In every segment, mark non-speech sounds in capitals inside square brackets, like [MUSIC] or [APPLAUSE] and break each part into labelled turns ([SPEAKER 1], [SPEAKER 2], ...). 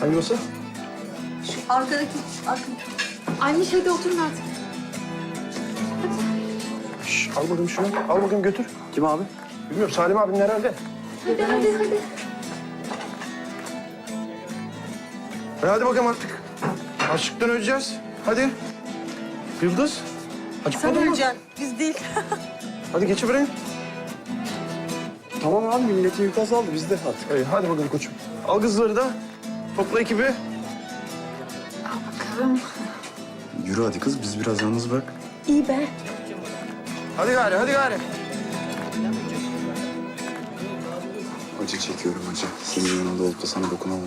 [SPEAKER 1] Hangi masa?
[SPEAKER 2] Arkadaki, arkadaki.
[SPEAKER 3] Anne şeyde oturun artık.
[SPEAKER 1] Şş, al bakayım şunu. Al bakayım götür.
[SPEAKER 4] Kim abi?
[SPEAKER 1] Bilmiyorum Salim abinin herhalde.
[SPEAKER 3] Hadi hadi hadi.
[SPEAKER 1] E hadi bakalım artık. Açlıktan öleceğiz. Hadi. Yıldız.
[SPEAKER 2] Sen
[SPEAKER 1] Acıkmadın mı?
[SPEAKER 2] öleceksin, biz değil. [LAUGHS]
[SPEAKER 1] Hadi geçiverin.
[SPEAKER 4] Tamam abi milletin yük azaldı bizde artık.
[SPEAKER 1] Hey, hadi bakalım koçum. Al kızları da. Topla ekibi.
[SPEAKER 3] Bakalım.
[SPEAKER 4] Yürü hadi kız biz biraz yalnız bırak.
[SPEAKER 3] İyi be.
[SPEAKER 1] Hadi gari, hadi gari.
[SPEAKER 4] Acı çekiyorum acı. Senin yanında olup da sana dokunamam.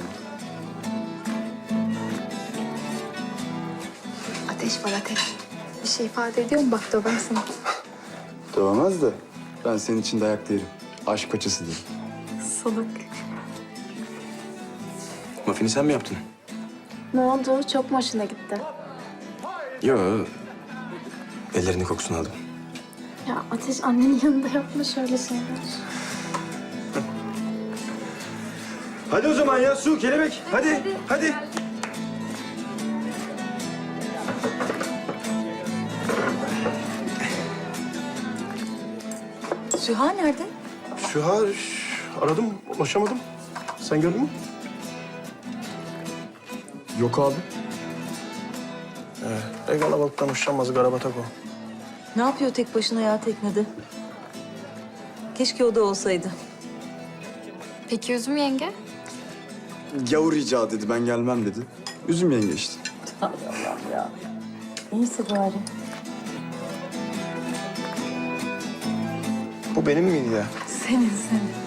[SPEAKER 3] Ateş var ateş. Bir şey ifade ediyor mu? Bak döver sana.
[SPEAKER 4] Dövemez de ben senin için dayak yerim. Aşk paçası değil.
[SPEAKER 3] Salak.
[SPEAKER 5] Muffini sen mi yaptın?
[SPEAKER 3] Ne oldu? Çok mu hoşuna gitti?
[SPEAKER 5] Yo. Ellerinin kokusunu aldım.
[SPEAKER 3] Ya Ateş annenin yanında yapma şöyle şeyler.
[SPEAKER 1] Hadi o zaman ya su, kelebek. Hadi, hadi.
[SPEAKER 2] Süha nerede?
[SPEAKER 1] Şu ha, şş, aradım, ulaşamadım. Sen gördün mü?
[SPEAKER 4] Yok abi.
[SPEAKER 1] Ee, Egala balıktan hoşlanmaz, garabatak o.
[SPEAKER 2] Ne yapıyor tek başına ya teknede? Keşke o da olsaydı.
[SPEAKER 3] Peki Üzüm yenge?
[SPEAKER 4] Gavur icat dedi ben gelmem dedi. Üzüm yenge işte.
[SPEAKER 2] Neyse bari.
[SPEAKER 1] Bu benim miydi ya?
[SPEAKER 2] Senin senin.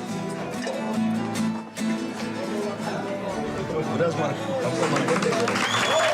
[SPEAKER 2] das marcas.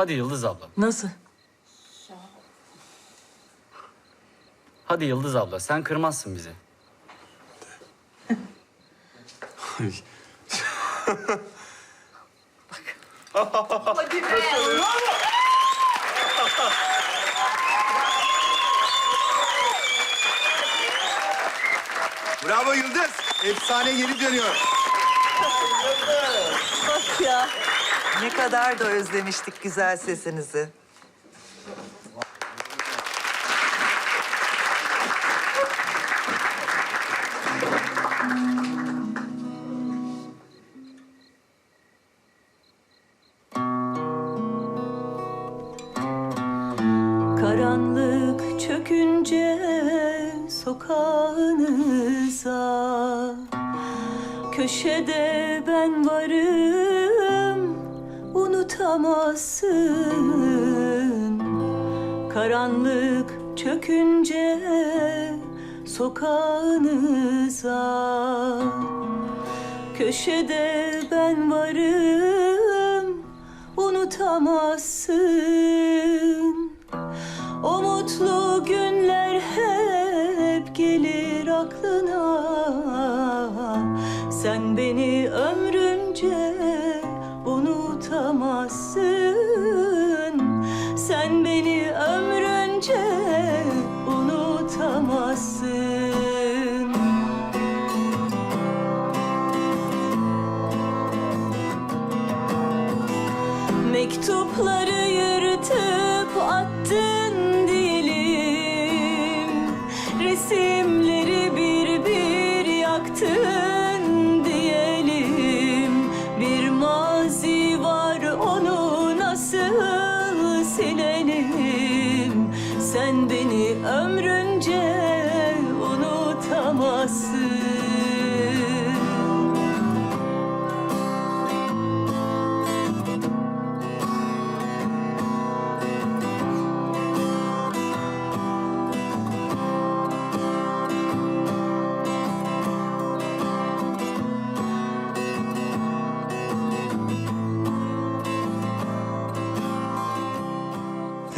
[SPEAKER 6] Hadi Yıldız abla.
[SPEAKER 2] Nasıl?
[SPEAKER 6] Hadi Yıldız abla sen kırmazsın bizi. [LAUGHS]
[SPEAKER 4] Bravo Yıldız. Efsane geri dönüyor.
[SPEAKER 7] Bak ya. Ne kadar da özlemiştik güzel sesinizi.
[SPEAKER 2] Karanlık çökünce sokağınıza Köşede ben varım unutamazsın Karanlık çökünce sokağınıza. Köşede ben varım unutamazsın Mektupları yırtıp attın diyelim. Resimleri bir bir yaktın diyelim. Bir mazi var onu nasıl silelim? Sen beni ömrünce unutamazsın.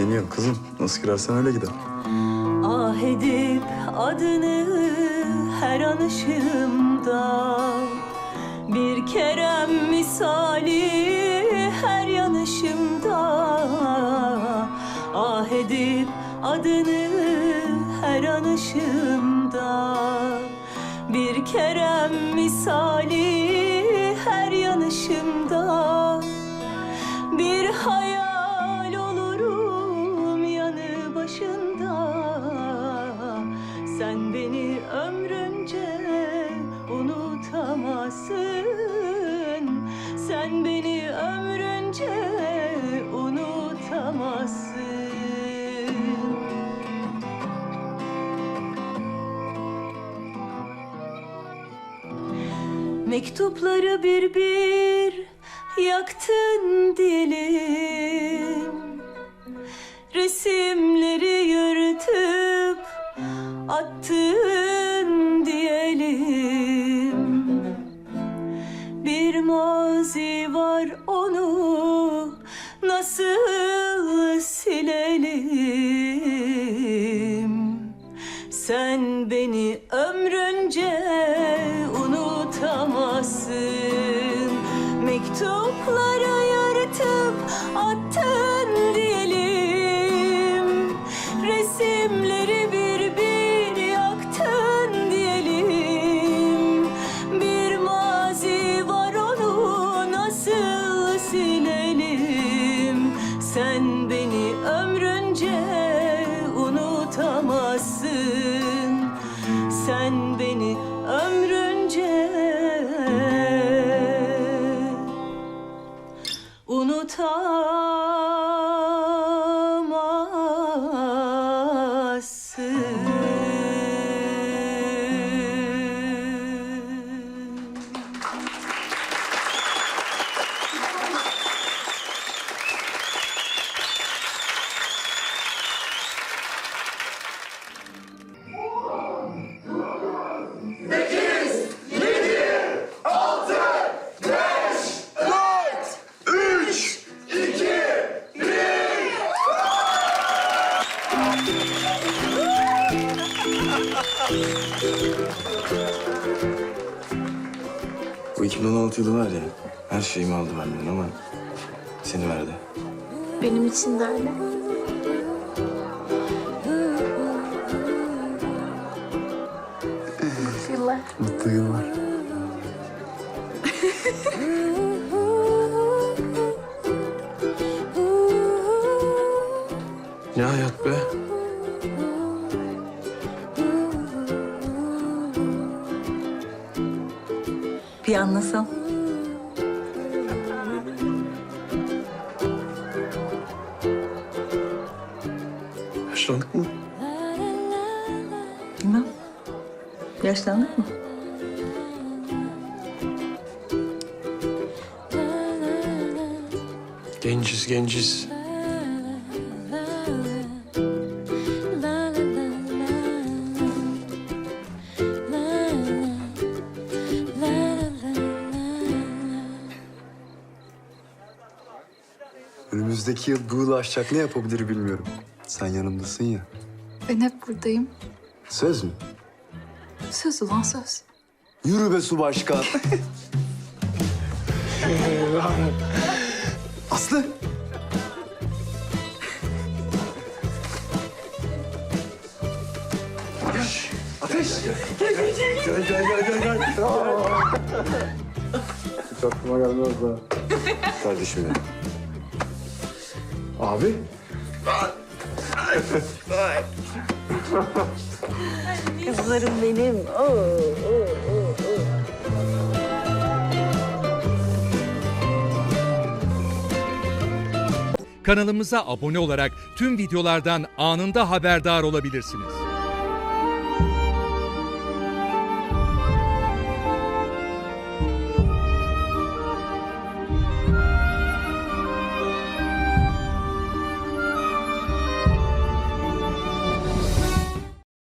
[SPEAKER 4] Deniyor kızım. Nasıl girersen öyle gider.
[SPEAKER 2] Ah edip adını her anışımda Bir kerem misali her yanışımda Ah edip adını her anışımda Bir kerem misali her yanışımda bir hayal Mektupları bir bir yaktın diyelim Resimleri yırtıp attın diyelim. Bir mazi var onu nasıl silelim? Sen beni ömrünce Sen beni ömrünce
[SPEAKER 5] 2016 yılı var ya, her şeyimi aldı benden ama seni verdi.
[SPEAKER 3] Benim için de öyle. Yıllar.
[SPEAKER 4] Mutlu yıllar. [LAUGHS]
[SPEAKER 1] Ne hayat be?
[SPEAKER 7] Bir anlasam.
[SPEAKER 1] Yaşlandık mı?
[SPEAKER 7] Bilmem. Yaşlandık mı?
[SPEAKER 1] Genciz, genciz.
[SPEAKER 4] Önümüzdeki yıl bu yılı aşacak ne yapabilir bilmiyorum. Sen yanımdasın ya.
[SPEAKER 3] Ben hep buradayım.
[SPEAKER 4] Söz mü?
[SPEAKER 3] Söz ulan söz.
[SPEAKER 4] Yürü be su başkan. [LAUGHS] Aslı. Ateş. Gel gel gel gel gel. Hiç aklıma gelmez ha. [LAUGHS]
[SPEAKER 5] Kardeşim benim.
[SPEAKER 4] Abi.
[SPEAKER 7] Kızlarım benim.
[SPEAKER 8] Kanalımıza abone olarak tüm videolardan anında haberdar olabilirsiniz.